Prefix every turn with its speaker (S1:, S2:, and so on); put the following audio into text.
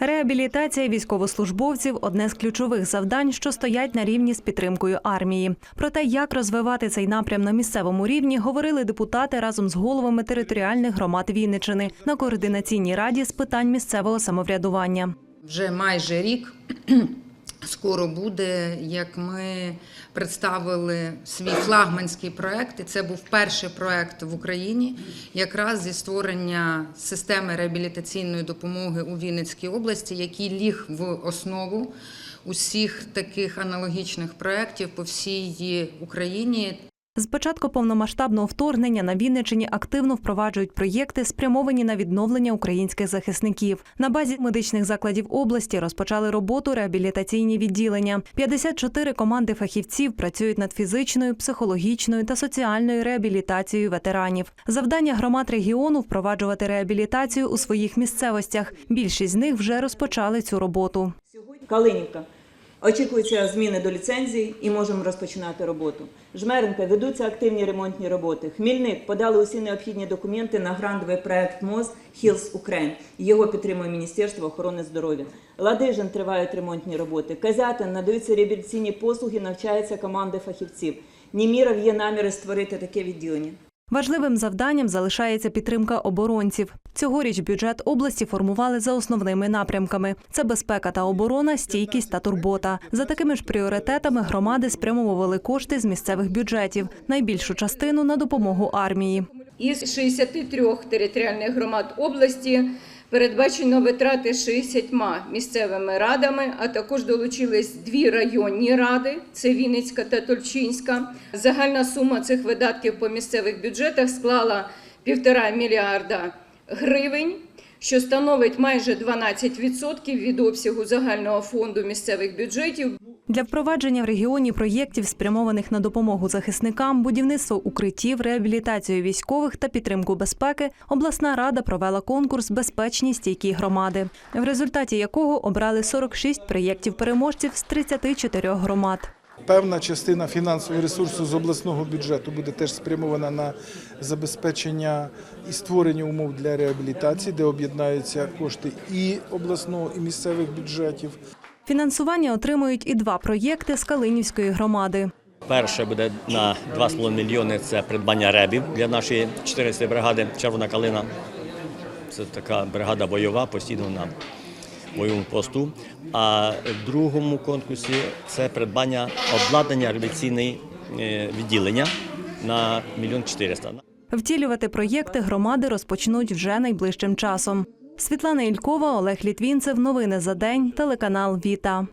S1: Реабілітація військовослужбовців одне з ключових завдань, що стоять на рівні з підтримкою армії. Про те, як розвивати цей напрям на місцевому рівні, говорили депутати разом з головами територіальних громад Вінничини на координаційній раді з питань місцевого самоврядування.
S2: Вже майже рік скоро буде, як ми представили свій флагманський проект, і це був перший проект в Україні, якраз зі створення системи реабілітаційної допомоги у Вінницькій області, який ліг в основу усіх таких аналогічних проєктів по всій Україні.
S1: З початку повномасштабного вторгнення на Вінниччині активно впроваджують проєкти, спрямовані на відновлення українських захисників. На базі медичних закладів області розпочали роботу реабілітаційні відділення. 54 команди фахівців працюють над фізичною, психологічною та соціальною реабілітацією ветеранів. Завдання громад регіону впроваджувати реабілітацію у своїх місцевостях. Більшість з них вже розпочали цю роботу.
S3: Калинівка. Очікуються зміни до ліцензії і можемо розпочинати роботу. Жмеренка ведуться активні ремонтні роботи. Хмільник подали усі необхідні документи на грантовий проект МОЗ Hills Ukraine. Його підтримує Міністерство охорони здоров'я. Ладижин тривають ремонтні роботи. Казятин надаються реабілітаційні послуги, навчаються команди фахівців. Німіров є наміри створити таке відділення.
S1: Важливим завданням залишається підтримка оборонців. Цьогоріч бюджет області формували за основними напрямками: це безпека та оборона, стійкість та турбота. За такими ж пріоритетами громади спрямовували кошти з місцевих бюджетів, найбільшу частину на допомогу армії.
S4: Із 63 територіальних громад області передбачено витрати 60 місцевими радами, а також долучились дві районні ради це Вінницька та Тульчинська. Загальна сума цих видатків по місцевих бюджетах склала 1,5 мільярда гривень, що становить майже 12% від обсягу загального фонду місцевих бюджетів.
S1: Для впровадження в регіоні проєктів, спрямованих на допомогу захисникам, будівництво укриттів, реабілітацію військових та підтримку безпеки, обласна рада провела конкурс Безпечні стійкі громади, в результаті якого обрали 46 проєктів переможців з 34 громад.
S5: Певна частина фінансового ресурсу з обласного бюджету буде теж спрямована на забезпечення і створення умов для реабілітації, де об'єднаються кошти і обласного, і місцевих бюджетів.
S1: Фінансування отримують і два проєкти з Калинівської громади.
S6: Перше буде на 2,5 мільйони це придбання ребів для нашої 14-ї бригади Червона калина. Це така бригада бойова, постійно на бойовому посту. А в другому конкурсі це придбання обладнання реабілітаційної е, відділення на мільйон 400.
S1: Втілювати проєкти громади розпочнуть вже найближчим часом. Світлана Ількова, Олег Літвінцев. Новини за день. Телеканал Віта.